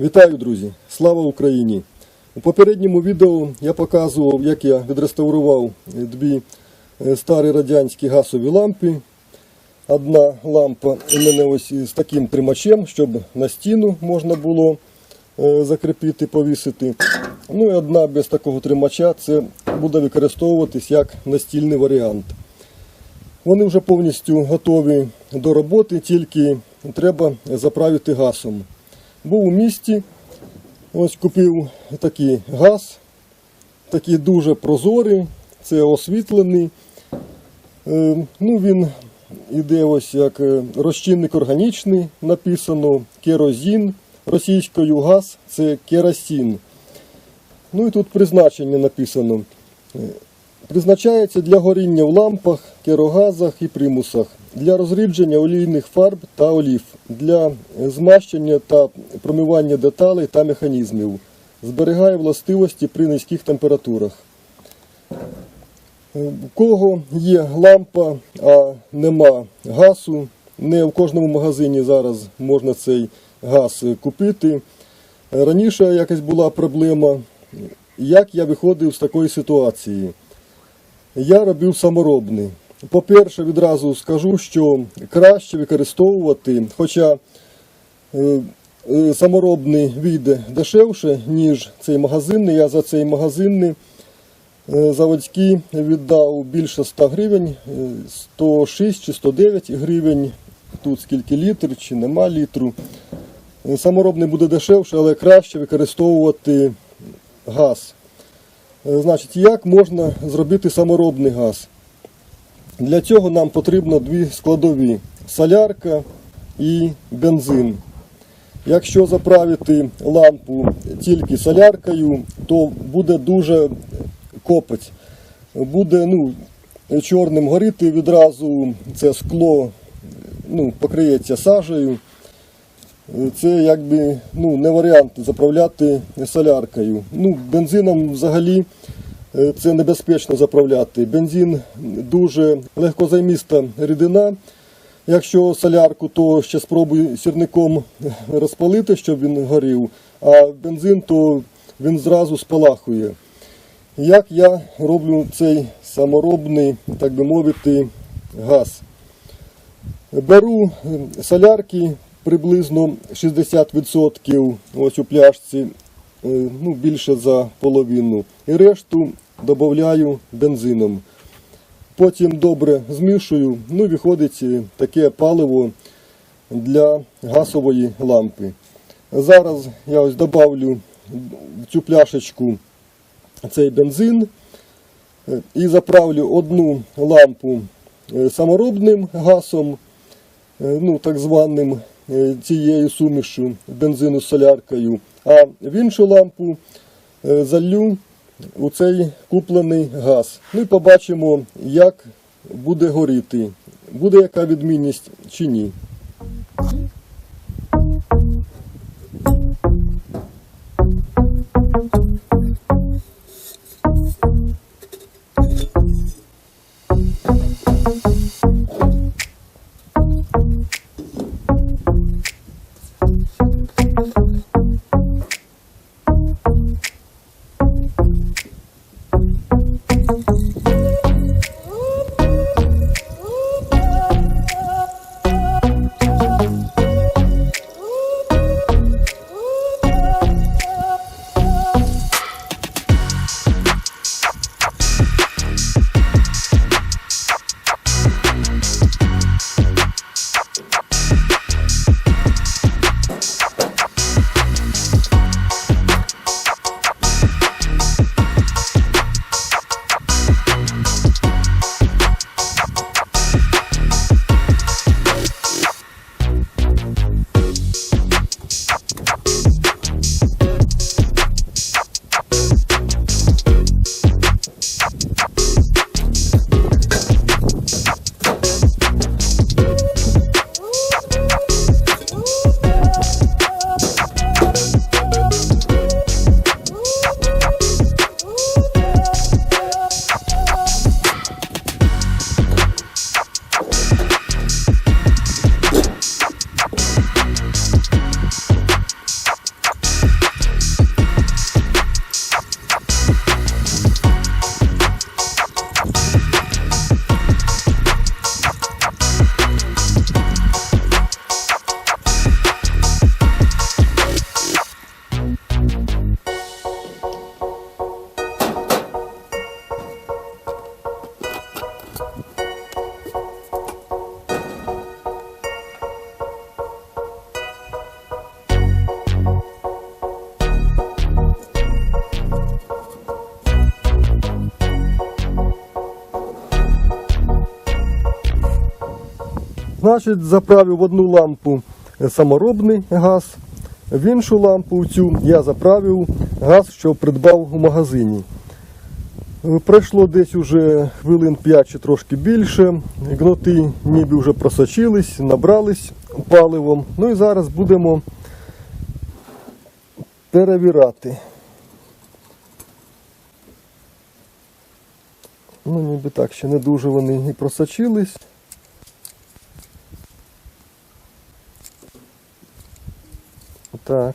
Вітаю, друзі! Слава Україні! У попередньому відео я показував, як я відреставрував дві е, старі радянські газові лампи. Одна лампа у мене ось з таким тримачем, щоб на стіну можна було е, закріпити, повісити. Ну і одна без такого тримача це буде використовуватись як настільний варіант. Вони вже повністю готові до роботи, тільки треба заправити газом. Був у місті, ось купив такий газ, такий дуже прозорий, це освітлений. Е, Ну, він іде ось як е, розчинник органічний, написано керозин. Російською газ це керосин. Ну і тут призначення написано. Е, Призначається для горіння в лампах, керогазах і примусах, для розрідження олійних фарб та олів, для змащення та промивання деталей та механізмів. Зберігає властивості при низьких температурах. У кого є лампа, а нема газу, не в кожному магазині зараз можна цей газ купити. Раніше якась була проблема, як я виходив з такої ситуації. Я робив саморобний. По-перше, відразу скажу, що краще використовувати, хоча е, е, саморобний вийде дешевше, ніж цей магазинний. Я за цей магазинний е, заводський віддав більше 100 гривень, е, 106 чи 109 гривень. Тут скільки літр чи нема літру. Саморобний буде дешевше, але краще використовувати газ. Значить, як можна зробити саморобний газ? Для цього нам потрібно дві складові солярка і бензин. Якщо заправити лампу тільки соляркою, то буде дуже копоть. Буде ну, чорним горіти відразу, це скло ну, покриється сажею. Це якби ну, не варіант заправляти соляркою. Ну, бензином взагалі це небезпечно заправляти. Бензин дуже легкозайміста рідина. Якщо солярку, то ще спробуй сірником розпалити, щоб він горів, а бензин то він зразу спалахує. Як я роблю цей саморобний, так би мовити, газ? Беру е, солярки приблизно 60% ось у пляшці, е, ну, більше за половину. І решту додаю бензином. Потім добре змішую, ну виходить е, таке паливо для газової лампи. Зараз я ось добавлю в цю пляшечку цей бензин е, і заправлю одну лампу е, саморобним газом, е, ну так званим е, цією сумішю бензину з соляркою, а в іншу лампу е, залью у цей куплений газ. Ми побачимо, як буде горіти, буде яка відмінність чи ні. Значить, заправив в одну лампу саморобний газ, в іншу лампу цю я заправив газ, що придбав у магазині. Е, Пройшло десь уже хвилин 5 чи трошки більше. Гноти ніби вже просочились, набрались паливом. Ну і зараз будемо перевіряти. Ну, ніби так, ще не дуже вони і просочились. Так.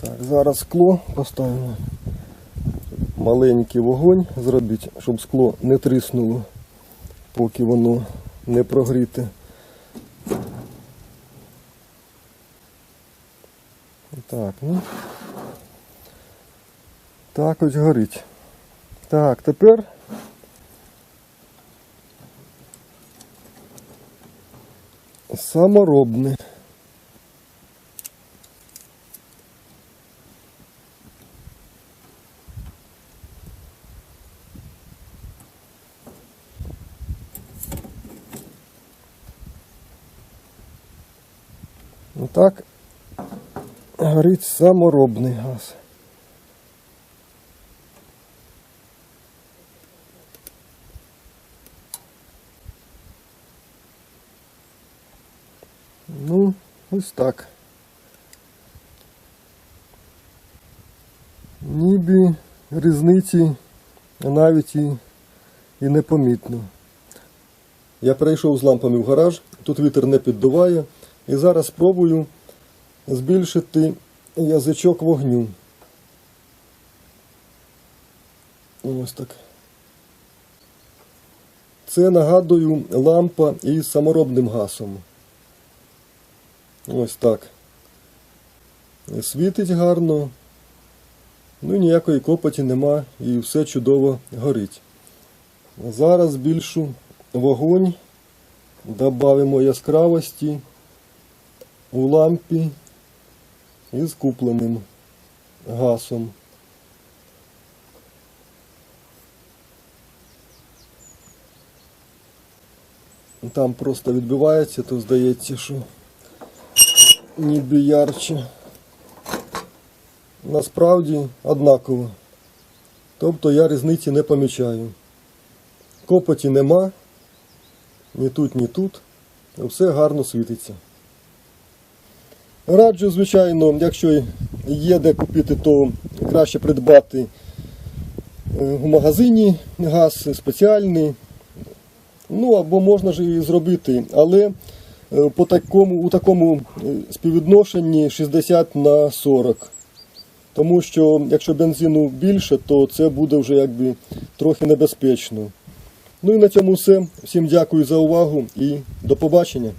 Так, зараз скло поставимо. Маленький вогонь зробіть, щоб скло не тріснуло, поки воно не прогріте. Так, ну. Так ось горить. Так, тепер саморобне. Ну так горить саморобний газ. Ну, ось так. Ніби різниці навіть і, і непомітно. Я перейшов з лампами в гараж, тут вітер не піддуває, і зараз спробую збільшити язичок вогню. Ось так. Це нагадую лампа із саморобним гасом. Ось так. Світить гарно. Ну ніякої копоті нема і все чудово горить. Зараз збільшу вогонь, додамо яскравості у лампі із купленим гасом. Там просто відбивається, то здається, що ніби ярче. Насправді однаково. Тобто я різниці не помічаю. Копоті нема, ні тут, ні тут. Все гарно світиться. Раджу, звичайно, якщо є де купити, то краще придбати е, в магазині газ спеціальний. Ну або можна ж і зробити, але по такому, у такому е, співвідношенні 60 на 40. Тому що якщо бензину більше, то це буде вже якби трохи небезпечно. Ну і на цьому все. Всім дякую за увагу і до побачення.